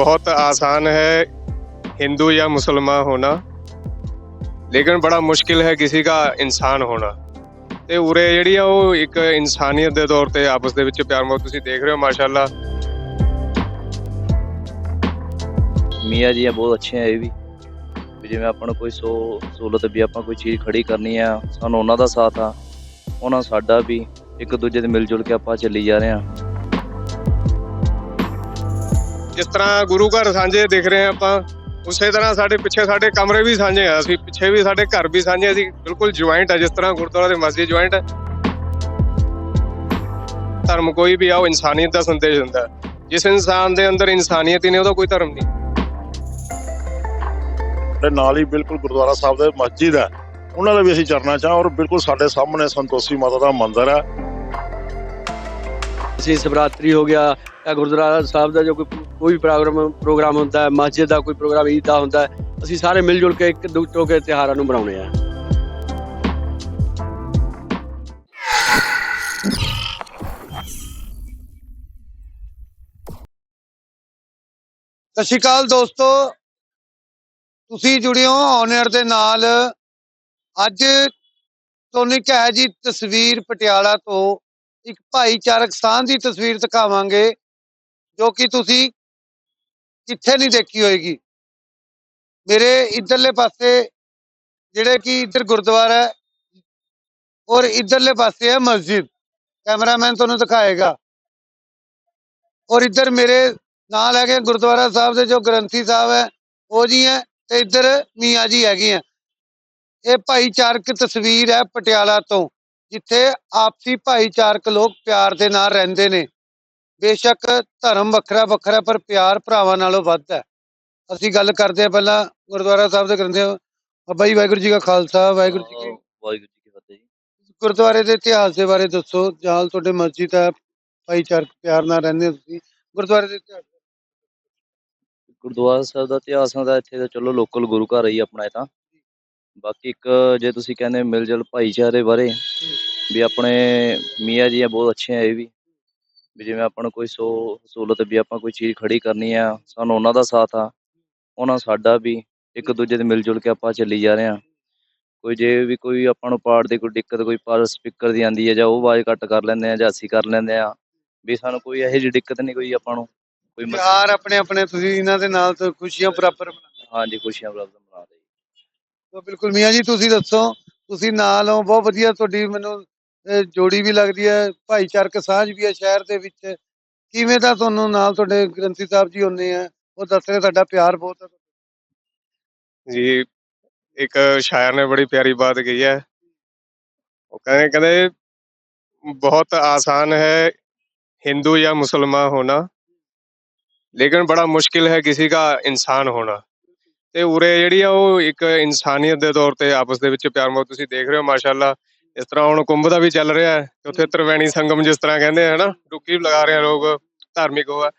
बहुत आसान है हिंदू या मुसलमान होना ਲੇਕਿਨ ਬੜਾ ਮੁਸ਼ਕਿਲ ਹੈ ਕਿਸੇ ਦਾ ਇਨਸਾਨ ਹੋਣਾ ਤੇ ਉਰੇ ਜਿਹੜੀ ਆ ਉਹ ਇੱਕ ਇਨਸਾਨੀਅਤ ਦੇ ਤੌਰ ਤੇ ਆਪਸ ਦੇ ਵਿੱਚ ਪਿਆਰ ਮੁਹੱਬਤ ਤੁਸੀਂ ਦੇਖ ਰਹੇ ਹੋ ਮਾਸ਼ਾਅੱਲਾ ਮੀਆਂ ਜੀ ਆ ਬਹੁਤ ਅੱਛੇ ਆ ਇਹ ਵੀ ਵੀ ਜਿਵੇਂ ਆਪਾਂ ਨੂੰ ਕੋਈ ਸੋ ਸਹੂਲਤ ਵੀ ਆਪਾਂ ਕੋਈ ਚੀਜ਼ ਖੜੀ ਕਰਨੀ ਆ ਸਾਨੂੰ ਉਹਨਾਂ ਦਾ ਸਾਥ ਆ ਉਹਨਾਂ ਸਾਡਾ ਵੀ ਇੱਕ ਦੂਜੇ ਦੇ ਮਿਲ ਜੁਲ ਕੇ ਆਪਾਂ ਚੱਲੀ ਜਾ ਰਹੇ ਆ ਜਿਸ ਤਰ੍ਹਾਂ ਗੁਰੂ ਘਰ ਸਾਂਝੇ ਦਿਖ ਰਹੇ ਆਪਾਂ, ਉਸੇ ਤਰ੍ਹਾਂ ਸਾਡੇ ਪਿੱਛੇ ਸਾਡੇ ਕਮਰੇ ਵੀ ਸਾਂਝੇ ਆ, ਅਸੀਂ ਪਿੱਛੇ ਵੀ ਸਾਡੇ ਘਰ ਵੀ ਸਾਂਝੇ ਅਸੀਂ ਬਿਲਕੁਲ ਜੁਆਇੰਟ ਆ, ਜਿਸ ਤਰ੍ਹਾਂ ਗੁਰਦੁਆਰਾ ਤੇ ਮਸਜਿਦ ਜੁਆਇੰਟ ਹੈ ਧਰਮ ਕੋਈ ਵੀ ਆ, ਉਹ ਇਨਸਾਨੀਅਤ ਦਾ ਸੰਦੇਸ਼ ਦਿੰਦਾ ਜਿਸ ਇਨਸਾਨ ਦੇ ਅੰਦਰ ਇਨਸਾਨੀਅਤ ਹੀ ਨਹੀਂ, ਉਹਦਾ ਕੋਈ ਧਰਮ ਨਹੀਂ। ਦੇ ਨਾਲ ਹੀ ਬਿਲਕੁਲ ਗੁਰਦੁਆਰਾ ਸਾਹਿਬ ਦੇ ਮਸਜਿਦ ਹੈ। ਉਹਨਾਂ ਦਾ ਵੀ ਅਸੀਂ ਚਰਨਾ ਚਾਹ ਔਰ ਬਿਲਕੁਲ ਸਾਡੇ ਸਾਹਮਣੇ ਸੰਤੋਸ਼ੀ ਮਾਤਾ ਦਾ ਮੰਦਿਰ ਹੈ। ਅਸੀਂ ਸਵਰਾਤਰੀ ਹੋ ਗਿਆ, ਜਾਂ ਗੁਰਦੁਆਰਾ ਸਾਹਿਬ ਦਾ ਜੋ ਕੋਈ ਕੋਈ ਪ੍ਰੋਗਰਾਮ ਪ੍ਰੋਗਰਾਮ ਹੁੰਦਾ ਹੈ, ਮਸਜਿਦ ਦਾ ਕੋਈ ਪ੍ਰੋਗਰਾਮ, ਈਦ ਦਾ ਹੁੰਦਾ ਹੈ, ਅਸੀਂ ਸਾਰੇ ਮਿਲ ਜੁਲ ਕੇ ਇੱਕ ਦੂਜੇ ਹੋ ਕੇ ਤਿਉਹਾਰਾਂ ਨੂੰ ਮਨਾਉਂਦੇ ਆ ਸਤਿ ਸ਼੍ਰੀ ਅਕਾਲ ਦੋਸਤੋ। ਤੁਸੀਂ ਜੁੜੇ ਹੋ ਔਨਰ ਦੇ ਨਾਲ। ਅੱਜ ਤੁਹਾਨੂੰ ਇੱਕ ਹੈ ਜੀ ਤਸਵੀਰ ਪਟਿਆਲਾ ਤੋਂ ਇੱਕ ਭਾਈਚਾਰਕ ਸਾਂਝ ਦੀ ਤਸਵੀਰ ਦਿਖਾਵਾਂਗੇ, ਜੋ ਕਿ ਤੁਸੀਂ ਕਿੱਥੇ ਨਹੀਂ ਦੇਖੀ ਹੋਏਗੀ। ਮੇਰੇ ਇਧਰਲੇ ਪਾਸੇ ਜਿਹੜੇ ਕਿ ਇੱਧਰ ਗੁਰਦੁਆਰਾ ਹੈ, ਔਰ ਇਧਰਲੇ ਪਾਸੇ ਹੈ ਮਸਜਿਦ। ਕੈਮਰਾਮੈਨ ਤੁਹਾਨੂੰ ਦਿਖਾਏਗਾ। ਔਰ ਇੱਧਰ ਮੇਰੇ ਨਾਲ ਹੈਗੇ ਗੁਰਦੁਆਰਾ ਸਾਹਿਬ ਦੇ ਜੋ ਗ੍ਰੰਥੀ ਸਾਹਿਬ ਹੈ, ਉਹ ਜੀ ਹੈ ਤੇ ਇੱਧਰ ਮੀਆਂ ਜੀ ਹੈਗੇ ਆ ਇਹ ਭਾਈਚਾਰਕ ਤਸਵੀਰ ਹੈ ਪਟਿਆਲਾ ਤੋਂ। ਜਿੱਥੇ ਆਪਸੀ ਭਾਈਚਾਰਕ ਲੋਕ ਪਿਆਰ ਦੇ ਨਾਲ ਰਹਿੰਦੇ ਨੇ। ਬੇਸ਼ੱਕ ਧਰਮ ਵੱਖਰਾ ਵੱਖਰਾ ਪਰ ਪਿਆਰ ਭਰਾਵਾਂ ਨਾਲੋਂ ਵੱਧ ਹੈ। ਅਸੀਂ ਗੱਲ ਕਰਦੇ ਹਾਂ ਪਹਿਲਾਂ ਗੁਰਦੁਆਰਾ ਸਾਹਿਬ ਦੇ ਗ੍ਰੰਥੀ ਬਾਬਾ ਜੀ ਵਾਹਿਗੁਰੂ ਜੀ ਕਾ ਖਾਲਸਾ ਵਾਹਿਗੁਰੂ ਜੀ ਕੀ ਵਾਹਿਗੁਰੂ ਜੀ ਕੀ ਫਤਿਹ ਜੀ। ਗੁਰਦੁਆਰੇ ਦੇ ਇਤਿਹਾਸ ਦੇ ਬਾਰੇ ਦੱਸੋ ਜਹਾਂ ਤੁਹਾਡੇ ਮਸਜਿਦ ਹੈ ਭਾਈਚਾਰਕ ਪਿਆਰ ਨਾਲ ਰਹਿੰਦੇ ਹੋ ਤੁਸੀਂ। ਗੁਰਦੁਆਰੇ ਦੇ ਇਤਿਹਾਸ ਗੁਰਦੁਆਰਾ ਸਾਹਿਬ ਦਾ ਇਤਿਹਾਸ ਦਾ ਇੱਥੇ ਤਾਂ ਚਲੋ ਲੋਕਲ ਗੁਰੂ ਘਰ ਹੀ ਆਪਣਾ ਇਹ ਤਾਂ। ਬਾਕੀ ਇੱਕ ਜੇ ਤੁਸੀਂ ਕਹਿੰਦੇ ਮਿਲ ਜੁਲ ਭਾਈਚਾਰੇ ਬਾਰੇ ਵੀ ਆਪਣੇ ਮੀਆਂ ਜੀ ਆ ਬਹੁਤ ਅੱਛੇ ਆ ਇਹ ਵੀ। ਵੀ ਜਿਵੇਂ ਆਪਾਂ ਨੂੰ ਕੋਈ ਸੋ ਸਹੂਲਤ ਵੀ ਆਪਾਂ ਕੋਈ ਚੀਜ਼ ਖੜੀ ਕਰਨੀ ਆ ਸਾਨੂੰ ਉਹਨਾਂ ਦਾ ਸਾਥ ਆ ਉਹਨਾਂ ਸਾਡਾ ਵੀ ਇੱਕ ਦੂਜੇ ਦੇ ਮਿਲ ਜੁਲ ਕੇ ਆਪਾਂ ਚੱਲੀ ਜਾ ਰਹੇ ਆ। ਕੋਈ ਜੇ ਵੀ ਕੋਈ ਆਪਾਂ ਨੂੰ ਪਾੜ ਦੀ ਕੋਈ ਦਿੱਕਤ ਕੋਈ ਪਰ ਸਪੀਕਰ ਦੀ ਆਂਦੀ ਹੈ ਜਾਂ ਉਹ ਆਵਾਜ਼ ਕੱਟ ਕਰ ਲੈਂਦੇ ਆ ਜਾਂ ਅਸੀਂ ਕਰ ਲੈਂਦੇ ਆ ਵੀ ਸਾਨੂੰ ਕੋਈ ਇਹੋ ਜਿਹੀ ਦਿੱਕਤ ਨਹੀਂ ਕੋਈ ਆਪਾਂ ਨੂੰ ਕੋਈ ਮਸ- ਪਿਆਰ ਆਪਣੇ ਆਪਣੇ ਤੁਸੀਂ ਇਹਨਾਂ ਦੇ ਨਾਲ ਤਾਂ ਖੁਸ਼ੀਆਂ ਬਰਾਬਰ ਮਨਾਉਂਦੇ ਹਾਂਜੀ ਖੁਸ਼ੀਆਂ ਬਰਾਬਰ ਮਨਾ ਰਹੇ ਹੋ। ਤਾਂ ਬਿਲਕੁਲ ਮੀਆਂ ਜੀ ਤੁਸੀਂ ਦੱਸੋ ਤੁਸੀਂ ਨਾਲ ਹੋ ਬਹੁਤ ਵਧੀਆ ਤੁਹਾਡੀ ਮੈਨੂੰ ਜੋੜੀ ਵੀ ਲੱਗਦੀ ਹੈ, ਭਾਈਚਾਰਕ ਸਾਂਝ ਵੀ ਹੈ ਸ਼ਹਿਰ ਦੇ ਵਿੱਚ। ਕਿਵੇਂ ਦਾ ਤੁਹਾਨੂੰ ਨਾਲ ਤੁਹਾਡੇ ਗ੍ਰੰਥੀ ਸਾਹਿਬ ਜੀ ਹੁੰਦੇ ਆ, ਉਹ ਦੱਸ ਰਹੇ ਸਾਡਾ ਪਿਆਰ ਬਹੁਤ ਹੈ। ਜੀ, ਇੱਕ ਸ਼ਾਇਰ ਨੇ ਬੜੀ ਪਿਆਰੀ ਬਾਤ ਕਹੀ ਹੈ। ਉਹ ਕਹਿੰਦੇ ਕਹਿੰਦੇ ਬਹੁਤ ਆਸਾਨ ਹੈ ਹਿੰਦੂ ਜਾਂ ਮੁਸਲਮਾਨ ਹੋਣਾ, ਲੇਕਿਨ ਬੜਾ ਮੁਸ਼ਕਿਲ ਹੈ ਕਿਸੇ ਦਾ ਇਨਸਾਨ ਹੋਣਾ। ਤੇ ਉਰੇ ਜਿਹੜੀ ਆ ਉਹ ਇੱਕ ਇਨਸਾਨੀਅਤ ਦੇ ਤੌਰ ਤੇ ਆਪਸ ਦੇ ਵਿੱਚ ਪਿਆਰ ਮੁਹੱਬਤ ਤੁਸੀਂ ਦੇਖ ਰਹੇ ਹੋ, ਮਾਸ਼ਾਅੱਲਾ। ਇਸ ਤਰ੍ਹਾਂ ਹੁਣ ਕੁੰਭ ਦਾ ਵੀ ਚੱਲ ਰਿਹਾ ਹੈ ਉੱਥੇ ਤ੍ਰਿਵੇਣੀ ਸੰਗਮ ਜਿਸ ਤਰ੍ਹਾਂ ਕਹਿੰਦੇ ਆ ਹਨਾ ਡੁੱਬਕੀ ਲਗਾ ਰਹੇ ਆ ਲੋਕ ਧਾਰਮਿਕ ਉਹ ਆ।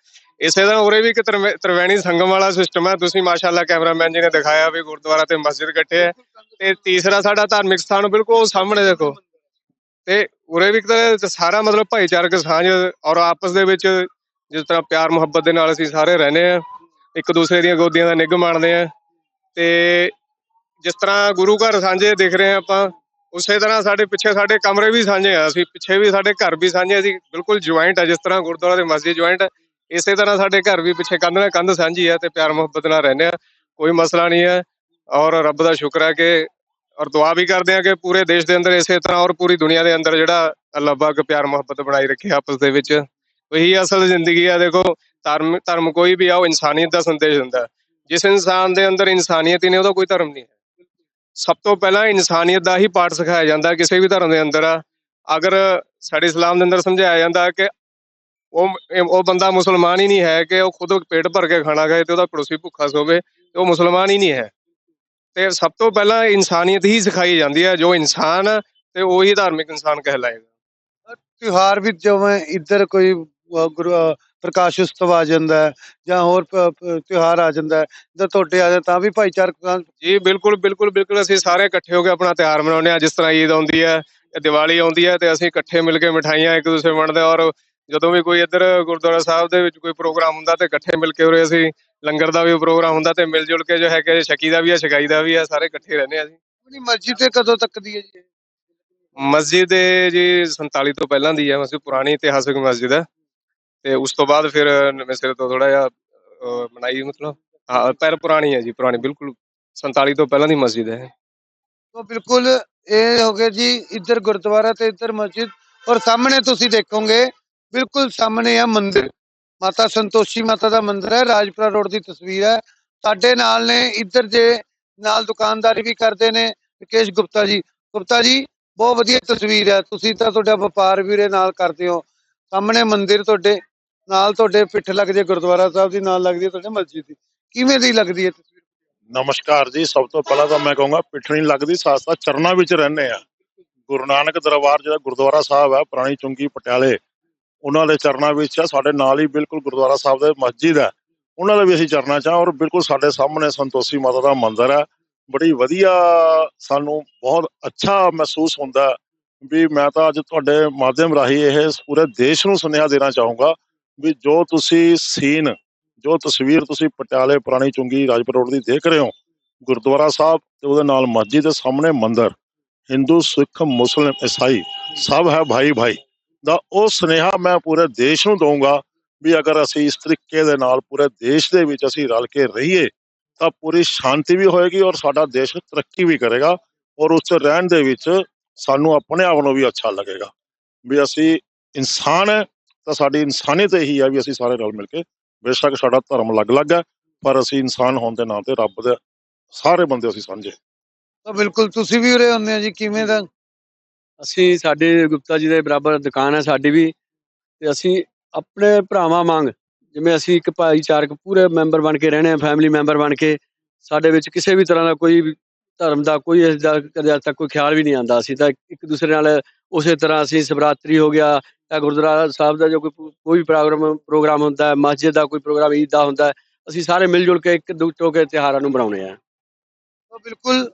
ਇਸੇ ਤਰ੍ਹਾਂ ਉਰੇ ਵੀ ਇੱਕ ਤ੍ਰਿਵੇ- ਤ੍ਰਿਵੇਣੀ ਸੰਗਮ ਵਾਲਾ ਸਿਸਟਮ ਹੈ ਤੁਸੀਂ ਮਾਸ਼ਾਅੱਲਾ ਕੈਮਰਾਮੈਨ ਜੀ ਨੇ ਦਿਖਾਇਆ ਵੀ ਗੁਰਦੁਆਰਾ ਤੇ ਮਸਜਿਦ ਇਕੱਠੇ ਹੈ ਤੇ ਤੀਸਰਾ ਸਾਡਾ ਧਾਰਮਿਕ ਸਥਾਨ ਬਿਲਕੁਲ ਸਾਹਮਣੇ ਦੇਖੋ। ਤੇ ਉਰੇ ਵੀ ਇੱਕ ਤੇ ਸਾਰਾ ਮਤਲਬ ਭਾਈਚਾਰਕ ਸਾਂਝ ਔਰ ਆਪਸ ਦੇ ਵਿੱਚ ਜਿਸ ਤਰ੍ਹਾਂ ਪਿਆਰ ਮੁਹੱਬਤ ਦੇ ਨਾਲ ਅਸੀਂ ਸਾਰੇ ਰਹਿੰਦੇ ਆ ਇੱਕ ਦੂਸਰੇ ਦੀਆਂ ਗੋਦੀਆਂ ਦਾ ਨਿੱਘ ਮਾਣਦੇ ਆ। ਤੇ ਜਿਸ ਤਰ੍ਹਾਂ ਗੁਰੂ ਘਰ ਸਾਂਝੇ ਦਿਖ ਰਹੇ ਆ ਆਪਾਂ ਉਸੇ ਤਰ੍ਹਾਂ ਸਾਡੇ ਪਿੱਛੇ ਸਾਡੇ ਕਮਰੇ ਵੀ ਸਾਂਝੇ ਆ, ਅਸੀਂ ਪਿੱਛੇ ਵੀ ਸਾਡੇ ਘਰ ਵੀ ਸਾਂਝੇ ਅਸੀਂ ਬਿਲਕੁਲ ਜੁਆਇੰਟ ਆ, ਜਿਸ ਤਰ੍ਹਾਂ ਗੁਰਦੁਆਰਾ ਤੇ ਮਸਜਿਦ ਜੁਆਇੰਟ ਇਸੇ ਤਰ੍ਹਾਂ ਸਾਡੇ ਘਰ ਵੀ ਪਿੱਛੇ ਕੰਧ ਨਾਲ ਕੰਧ ਸਾਂਝੀ ਆ ਤੇ ਪਿਆਰ ਮੁਹੱਬਤ ਨਾਲ ਰਹਿੰਦੇ ਆ, ਕੋਈ ਮਸਲਾ ਨਹੀਂ ਹੈ ਔਰ ਰੱਬ ਦਾ ਸ਼ੁਕਰ ਹੈ ਕਿ ਔਰ ਦੁਆ ਵੀ ਕਰਦੇ ਆ ਕਿ ਪੂਰੇ ਦੇਸ਼ ਦੇ ਅੰਦਰ ਇਸੇ ਤਰ੍ਹਾਂ ਔਰ ਪੂਰੀ ਦੁਨੀਆ ਦੇ ਅੰਦਰ ਜਿਹੜਾ ਅੱਲਾਹ ਪਾਕ ਪਿਆਰ ਮੁਹੱਬਤ ਬਣਾਈ ਰੱਖੇ ਆਪਸ ਦੇ ਵਿੱਚ। ਉਹੀ ਅਸਲ ਜ਼ਿੰਦਗੀ ਆ, ਦੇਖੋ, ਧਰਮ ਧਰਮ ਕੋਈ ਵੀ ਆ, ਉਹ ਇਨਸਾਨੀਅਤ ਦਾ ਸੰਦੇਸ਼ ਦਿੰਦਾ। ਜਿਸ ਇਨਸਾਨ ਦੇ ਅੰਦਰ ਇਨਸਾਨੀਅਤ ਹੀ ਨਹੀਂ, ਉਹਦਾ ਕੋਈ ਧਰਮ ਨਹੀਂ ਹੈ। ਸਭ ਤੋਂ ਪਹਿਲਾਂ ਇਨਸਾਨੀਅਤ ਦਾ ਹੀ ਪਾਠ ਸਿਖਾਇਆ ਜਾਂਦਾ ਕਿਸੇ ਵੀ ਧਰਮ ਦੇ ਅੰਦਰ। ਅਗਰ ਸਾਡੇ ਇਸਲਾਮ ਦੇ ਅੰਦਰ ਸਮਝਾਇਆ ਜਾਂਦਾ ਕਿ ਉਹ ਉਹ ਬੰਦਾ ਮੁਸਲਮਾਨ ਹੀ ਨਹੀਂ ਹੈ ਕਿ ਉਹ ਖੁਦ ਪੇਟ ਭਰ ਕੇ ਖਾਣਾ ਖਾਏ ਤੇ ਉਹਦਾ ਪੜੋਸੀ ਭੁੱਖਾ ਸੋਵੇ ਤੇ ਉਹ ਮੁਸਲਮਾਨ ਹੀ ਨਹੀਂ ਹੈ। ਤੇ ਸਭ ਤੋਂ ਪਹਿਲਾਂ ਇਨਸਾਨੀਅਤ ਹੀ ਸਿਖਾਈ ਜਾਂਦੀ ਹੈ, ਜੋ ਇਨਸਾਨ ਤੇ ਉਹੀ ਧਾਰਮਿਕ ਇਨਸਾਨ ਕਹਿਲਾਏਗਾ। ਤਿਉਹਾਰ ਵੀ ਜਿਵੇਂ ਇੱਧਰ ਕੋਈ ਗੁਰੂ ਪ੍ਰਕਾਸ਼ ਉਤਸਵ ਆ ਜਾਂਦਾ ਹੈ ਜਾਂ ਹੋਰ ਤਿਉਹਾਰ ਆ ਜਾਂਦਾ ਹੈ ਜਦ ਤੁਹਾਡੇ ਆ ਤਾਂ ਵੀ ਭਾਈਚਾਰਕ ਸਾਂਝ ਜੀ ਬਿਲਕੁਲ ਬਿਲਕੁਲ ਬਿਲਕੁਲ ਅਸੀਂ ਸਾਰੇ ਇਕੱਠੇ ਹੋ ਕੇ ਆਪਣਾ ਤਿਉਹਾਰ ਮਨਾਉਂਦੇ ਆ ਜਿਸ ਤਰ੍ਹਾਂ ਈਦ ਆਉਂਦੀ ਹੈ ਜਾਂ ਦੀਵਾਲੀ ਆਉਂਦੀ ਹੈ ਤੇ ਅਸੀਂ ਇਕੱਠੇ ਮਿਲ ਕੇ ਮਠਾਈਆਂ ਇੱਕ ਦੂਸਰੇ ਵੰਡਦੇ ਔਰ ਜਦੋਂ ਵੀ ਕੋਈ ਇੱਧਰ ਗੁਰਦੁਆਰਾ ਸਾਹਿਬ ਦੇ ਵਿੱਚ ਕੋਈ ਪ੍ਰੋਗਰਾਮ ਹੁੰਦਾ ਤੇ ਇਕੱਠੇ ਮਿਲ ਕੇ ਉਰੇ ਅਸੀਂ ਲੰਗਰ ਦਾ ਵੀ ਪ੍ਰੋਗਰਾਮ ਹੁੰਦਾ ਤੇ ਮਿਲ ਜੁਲ ਕੇ ਜੋ ਹੈ ਕਿ ਛਕੀ ਦਾ ਵੀ ਹੈ ਛਕਾਈ ਦਾ ਵੀ ਹੈ ਸਾਰੇ ਇਕੱਠੇ ਰਹਿੰਦੇ ਆ ਅਸੀਂ ਆਪਣੀ ਮਸਜਿਦ ਤੇ ਕਦੋਂ ਤੱਕ ਦੀ ਹੈ ਜੀ? ਮਸਜਿਦ ਜੀ 47 ਤੋਂ ਪਹਿਲਾਂ ਦੀ ਹੈ ਮਸਜਿਦ ਪੁਰਾਣੀ ਇਤਿਹਾਸਕ ਮਸਜਿਦ ਹੈ ਤੇ ਉਸ ਤੋਂ ਬਾਅਦ ਫਿਰ ਨਵੇਂ ਸਿਰੇ ਤੋਂ ਥੋੜਾ ਜਿਹਾ ਬਣਾਈ ਮਤਲਬ ਪਰ ਪੁਰਾਣੀ ਹੈ ਜੀ, ਪੁਰਾਣੀ, ਬਿਲਕੁਲ 47 ਤੋਂ ਪਹਿਲਾਂ ਦੀ ਮਸਜਿਦ ਹੈ ਉਹ ਬਿਲਕੁਲ ਇਹ ਹੋ ਗਿਆ ਜੀ, ਇੱਧਰ ਗੁਰਦੁਆਰਾ ਤੇ ਇੱਧਰ ਮਸਜਿਦ, ਔਰ ਸਾਹਮਣੇ ਤੁਸੀਂ ਦੇਖੋਗੇ, ਬਿਲਕੁਲ ਸਾਹਮਣੇ ਆ ਮੰਦਿਰ। ਮਾਤਾ ਸੰਤੋਸ਼ੀ ਮਾਤਾ ਦਾ ਮੰਦਿਰ ਹੈ, ਰਾਜਪੁਰਾ ਰੋਡ ਦੀ ਤਸਵੀਰ ਹੈ। ਸਾਡੇ ਨਾਲ ਨੇ ਇੱਧਰ ਜੇ ਨਾਲ ਦੁਕਾਨਦਾਰੀ ਵੀ ਕਰਦੇ ਨੇ, ਰਕੇਸ਼ ਗੁਪਤਾ ਜੀ। ਗੁਪਤਾ ਜੀ, ਬਹੁਤ ਵਧੀਆ ਤਸਵੀਰ ਹੈ, ਤੁਸੀਂ ਤਾਂ ਤੁਹਾਡਾ ਵਪਾਰ ਵੀ ਨਾਲ ਕਰਦੇ ਹੋ। ਸਾਹਮਣੇ ਮੰਦਿਰ ਤੁਹਾਡੇ ਨਾਲ ਤੁਹਾਡੇ ਪਿੱਠ ਲੱਗਦੀ ਗੁਰਦੁਆਰਾ ਸਾਹਿਬ ਦੀ ਨਾਲ ਲੱਗਦੀ ਹੈ, ਤੁਹਾਡੇ ਮਸਜਿਦ ਦੀ। ਕਿਵੇਂ ਦੀ ਲੱਗਦੀ ਹੈ ਤਸਵੀਰ? ਨਮਸਕਾਰ ਜੀ, ਸਭ ਤੋਂ ਪਹਿਲਾਂ ਤਾਂ ਮੈਂ ਕਹੂੰਗਾ ਪਿੱਠਣੀ ਲੱਗਦੀ, ਸਾਥ ਸਾਥ ਚਰਨਾਂ ਵਿੱਚ ਰਹਿੰਦੇ ਆ ਗੁਰੂ ਨਾਨਕ ਦਰਬਾਰ ਜਿਹੜਾ ਗੁਰਦੁਆਰਾ ਸਾਹਿਬ ਹੈ, ਪੁਰਾਣੀ ਚੁੰਗੀ ਪਟਿਆਲੇ, ਉਹਨਾਂ ਦੇ ਚਰਨਾਂ ਵਿੱਚ ਆ, ਸਾਡੇ ਨਾਲ ਹੀ ਬਿਲਕੁਲ ਗੁਰਦੁਆਰਾ ਸਾਹਿਬ ਦੇ ਮਸਜਿਦ ਹੈ। ਉਹਨਾਂ ਦੇ ਵੀ ਅਸੀਂ ਚਰਨਾ ਚ ਔਰ ਬਿਲਕੁਲ ਸਾਡੇ ਸਾਹਮਣੇ ਸੰਤੋਸ਼ੀ ਮਾਤਾ ਦਾ ਮੰਦਿਰ ਹੈ। ਬੜੀ ਵਧੀਆ ਸਾਨੂੰ ਬਹੁਤ ਅੱਛਾ ਮਹਿਸੂਸ ਹੁੰਦਾ ਵੀ ਮੈਂ ਤਾਂ ਅੱਜ ਤੁਹਾਡੇ ਮਾਧਿਅਮ ਰਾਹੀਂ ਇਹ ਪੂਰੇ ਦੇਸ਼ ਨੂੰ ਸੁਨੇਹਾ ਦੇਣਾ ਚਾਹੂੰਗਾ ਵੀ ਜੋ ਤੁਸੀਂ ਸੀਨ, ਜੋ ਤਸਵੀਰ ਤੁਸੀਂ ਪਟਿਆਲੇ ਪੁਰਾਣੀ ਚੁੰਗੀ ਰਾਜਪੁਰ ਰੋਡ ਦੀ ਦੇਖ ਰਹੇ ਹੋ, ਗੁਰਦੁਆਰਾ ਸਾਹਿਬ ਤੇ ਉਹਦੇ ਨਾਲ ਮਸਜਿਦ ਦੇ ਸਾਹਮਣੇ ਮੰਦਰ, ਹਿੰਦੂ, ਸਿੱਖ, ਮੁਸਲਿਮ, ਈਸਾਈ, ਸਭ ਹੈ ਭਾਈ ਭਾਈ। ਦਾ ਉਹ ਸੁਨੇਹਾ ਮੈਂ ਪੂਰੇ ਦੇਸ਼ ਨੂੰ ਦਊਂਗਾ ਵੀ ਅਗਰ ਅਸੀਂ ਇਸ ਤਰੀਕੇ ਦੇ ਨਾਲ ਪੂਰੇ ਦੇਸ਼ ਦੇ ਵਿੱਚ ਅਸੀਂ ਰਲ ਕੇ ਰਹੀਏ, ਤਾਂ ਪੂਰੀ ਸ਼ਾਂਤੀ ਵੀ ਹੋਏਗੀ ਔਰ ਸਾਡਾ ਦੇਸ਼ ਤਰੱਕੀ ਵੀ ਕਰੇਗਾ ਔਰ ਉਸ ਰਹਿਣ ਦੇ ਵਿੱਚ ਸਾਨੂੰ ਆਪਣੇ ਆਪ ਨੂੰ ਵੀ ਅੱਛਾ ਲੱਗੇਗਾ। ਵੀ ਅਸੀਂ ਇਨਸਾਨ ਹੈ ਤਾਂ ਸਾਡੀ ਇਨਸਾਨੀਅਤ ਇਹੀ ਹੈ ਵੀ ਅਸੀਂ ਸਾਰੇ ਰਲ ਮਿਲ ਕੇ ਬੇਸ਼ੱਕ ਸਾਡਾ ਧਰਮ ਅਲੱਗ-ਅਲੱਗ ਹੈ ਪਰ ਅਸੀਂ ਇਨਸਾਨ ਹੋਣ ਦੇ ਨਾਤੇ ਰੱਬ ਦੇ ਸਾਰੇ ਬੰਦੇ ਅਸੀਂ ਸਮਝੇ ਤਾਂ ਬਿਲਕੁਲ ਤੁਸੀਂ ਵੀ ਉਰੇ ਹੁੰਦੇ ਹੋ ਜੀ ਕਿਵੇਂ ਦਾ? ਅਸੀਂ ਸਾਡੇ ਗੁਪਤਾ ਜੀ ਦੇ ਬਰਾਬਰ ਦੁਕਾਨ ਹੈ ਸਾਡੀ ਵੀ ਤੇ ਅਸੀਂ ਆਪਣੇ ਭਰਾਵਾਂ ਵਾਂਗ ਜਿਵੇਂ ਅਸੀਂ ਇੱਕ ਭਾਈਚਾਰਕ ਪੂਰੇ ਮੈਂਬਰ ਬਣ ਕੇ ਰਹਿਣੇ ਆ ਫੈਮਿਲੀ ਮੈਂਬਰ ਬਣ ਕੇ ਸਾਡੇ ਵਿੱਚ ਕਿਸੇ ਵੀ ਤਰ੍ਹਾਂ ਦਾ ਕੋਈ ਧਰਮ ਦਾ ਕੋਈ ਇਸ ਦਾ ਕਦੇ ਤੱਕ ਕੋਈ ਖਿਆਲ ਵੀ ਨਹੀਂ ਆਂਦਾ ਅਸੀਂ ਤਾਂ ਇੱਕ ਦੂਸਰੇ ਨਾਲ ਉਸੇ ਤਰ੍ਹਾਂ ਅਸੀਂ ਸ਼ਿਵਰਾਤਰੀ ਹੋ ਗਿਆ ਜਾਂ ਗੁਰਦੁਆਰਾ ਸਾਹਿਬ ਦਾ ਜੋ ਕੋਈ ਕੋਈ ਵੀ ਪ੍ਰੋਗਰਾਮ ਪ੍ਰੋਗਰਾਮ ਹੁੰਦਾ ਹੈ, ਮਸਜਿਦ ਦਾ ਕੋਈ ਪ੍ਰੋਗਰਾਮ, ਈਦ ਦਾ ਹੁੰਦਾ ਹੈ, ਅਸੀਂ ਸਾਰੇ ਮਿਲ ਜੁਲ ਕੇ ਇੱਕ ਦੂਜੇ ਕੇ ਤਿਉਹਾਰਾਂ ਨੂੰ ਬਣਾਉਣੇ ਆ ਤਾਂ ਬਿਲਕੁਲ,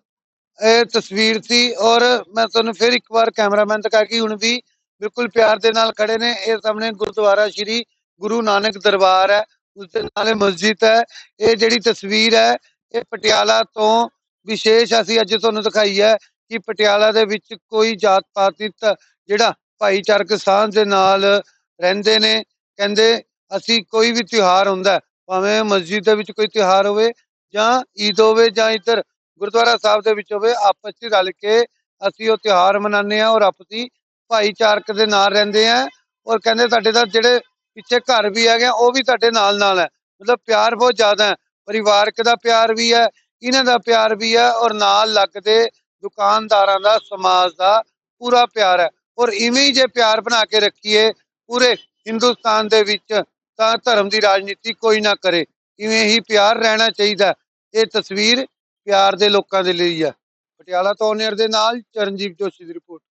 ਇਹ ਤਸਵੀਰ ਸੀ ਔਰ ਮੈਂ ਤੁਹਾਨੂੰ ਫਿਰ ਇੱਕ ਵਾਰ ਕੈਮਰਾਮੈਨ ਤੱਕ ਕਿ ਹੁਣ ਵੀ ਬਿਲਕੁਲ ਪਿਆਰ ਦੇ ਨਾਲ ਖੜੇ ਨੇ, ਇਹ ਸਾਹਮਣੇ ਗੁਰਦੁਆਰਾ ਸ਼੍ਰੀ ਗੁਰੂ ਨਾਨਕ ਦਰਬਾਰ ਹੈ, ਉਸ ਦੇ ਨਾਲ ਇਹ ਮਸਜਿਦ ਹੈ, ਇਹ ਜਿਹੜੀ ਤਸਵੀਰ ਹੈ, ਇਹ ਪਟਿਆਲਾ ਤੋਂ ਵਿਸ਼ੇਸ਼ ਅਸੀਂ ਅੱਜ ਤੁਹਾਨੂੰ ਦਿਖਾਈ ਹੈ ਕਿ ਪਟਿਆਲਾ ਦੇ ਵਿੱਚ ਕੋਈ ਜਾਤ ਪਾਤ ਨਹੀਂ ਜਿਹੜਾ ਭਾਈਚਾਰਕ ਸਾਂਝ ਦੇ ਨਾਲ ਰਹਿੰਦੇ ਨੇ ਕਹਿੰਦੇ ਅਸੀਂ ਕੋਈ ਵੀ ਤਿਉਹਾਰ ਹੁੰਦਾ ਭਾਵੇਂ ਮਸਜਿਦ ਦੇ ਵਿੱਚ ਕੋਈ ਤਿਉਹਾਰ ਹੋਵੇ ਜਾਂ ਈਦ ਹੋਵੇ ਜਾਂ ਇੱਧਰ ਗੁਰਦੁਆਰਾ ਸਾਹਿਬ ਦੇ ਵਿੱਚ ਹੋਵੇ ਆਪਸ ਵਿੱਚ ਰਲ ਕੇ ਅਸੀਂ ਉਹ ਤਿਉਹਾਰ ਮਨਾਉਂਦੇ ਆ ਔਰ ਆਪਸੀ ਭਾਈਚਾਰਕ ਦੇ ਨਾਲ ਰਹਿੰਦੇ ਆ ਔਰ ਕਹਿੰਦੇ ਤੁਹਾਡੇ ਦਾ ਜਿਹੜੇ ਪਿੱਛੇ ਘਰ ਵੀ ਹੈਗੇ ਆ, ਉਹ ਵੀ ਤੁਹਾਡੇ ਨਾਲ ਨਾਲ ਹੈ ਮਤਲਬ ਪਿਆਰ ਬਹੁਤ ਜ਼ਿਆਦਾ ਹੈ ਪਰਿਵਾਰਕ ਦਾ ਪਿਆਰ ਵੀ ਹੈ ਇਹਨਾਂ ਦਾ ਪਿਆਰ ਵੀ ਹੈ ਔਰ ਨਾਲ ਲੱਗਦੇ ਦੁਕਾਨਦਾਰਾਂ ਦਾ, ਸਮਾਜ ਦਾ ਪੂਰਾ ਪਿਆਰ ਹੈ। ਔਰ ਇਵੇਂ ਹੀ ਜੇ ਪਿਆਰ ਬਣਾ ਕੇ ਰੱਖੀਏ, ਪੂਰੇ ਹਿੰਦੁਸਤਾਨ ਦੇ ਵਿੱਚ ਤਾਂ ਧਰਮ ਦੀ ਰਾਜਨੀਤੀ ਕੋਈ ਨਾ ਕਰੇ। ਇਵੇਂ ਹੀ ਪਿਆਰ ਰਹਿਣਾ ਚਾਹੀਦਾ ਇਹ ਤਸਵੀਰ ਪਿਆਰ ਦੇ ਲੋਕਾਂ ਦੇ ਲਈ ਹੈ। ਪਟਿਆਲਾ ਤੋਂ ਓਨਰ ਦੇ ਨਾਲ ਚਰਨਜੀਤ ਜੋਸ਼ੀ ਦੀ ਰਿਪੋਰਟ।